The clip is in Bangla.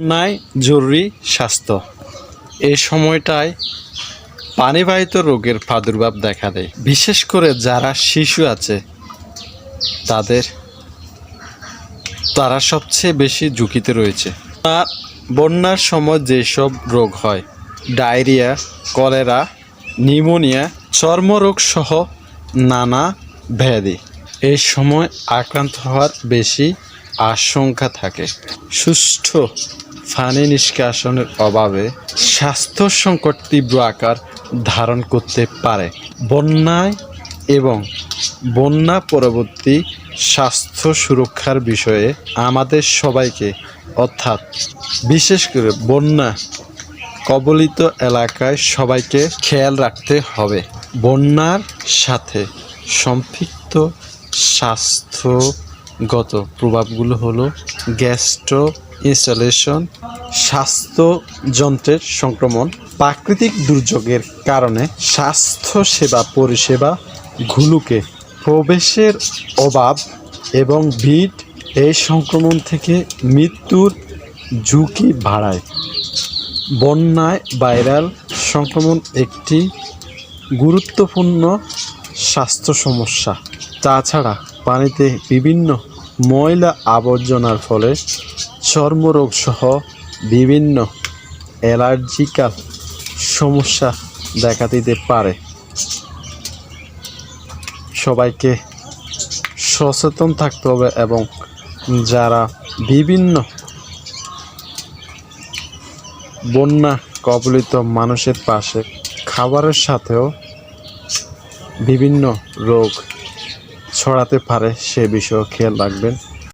নাই জরুরি স্বাস্থ্য। এই সময়টায় পানিবাহিত রোগের প্রাদুর্ভাব দেখা দেয়। বিশেষ করে যারা শিশু আছে, তাদের, তারা সবচেয়ে বেশি ঝুঁকিতে রয়েছে। আর বন্যার সময় যেসব রোগ হয়, ডায়রিয়া, কলেরা, নিউমোনিয়া, চর্মরোগ সহ নানা ব্যাধি এই সময় আক্রান্ত হওয়ার বেশি আশঙ্কা থাকে। সুষ্ঠু পানি নিষ্কাশনের অভাবে স্বাস্থ্য সংকট তীব্র আকার ধারণ করতে পারে। বন্যায় এবং বন্যা পরবর্তী স্বাস্থ্য সুরক্ষার বিষয়ে আমাদের সবাইকে, অর্থাৎ বিশেষ করে বন্যা কবলিত এলাকায় সবাইকে খেয়াল রাখতে হবে। বন্যার সাথে সম্পৃক্ত স্বাস্থ্যগত প্রভাবগুলো হলো গ্যাস্ট্রো ইনস্টলেশন স্বাস্থ্য যন্ত্রের সংক্রমণ, প্রাকৃতিক দুর্যোগের কারণে স্বাস্থ্য সেবা পরিষেবাগুলোকে প্রবেশের অভাব এবং ভিড় এই সংক্রমণ থেকে মৃত্যুর ঝুঁকি বাড়ায়। বন্যায় ভাইরাল সংক্রমণ একটি গুরুত্বপূর্ণ স্বাস্থ্য সমস্যা। তাছাড়া পানিতে বিভিন্ন ময়লা আবর্জনার ফলে চর্মরোগ সহ বিভিন্ন অ্যালার্জিক্যাল সমস্যা দেখা দিতে পারে। সবাইকে সচেতন থাকতে হবে এবং যারা বিভিন্ন বন্যা কবলিত মানুষের পাশে খাবারের সাথেও বিভিন্ন রোগ ছড়াতে পারে সে বিষয়েও খেয়াল রাখবেন।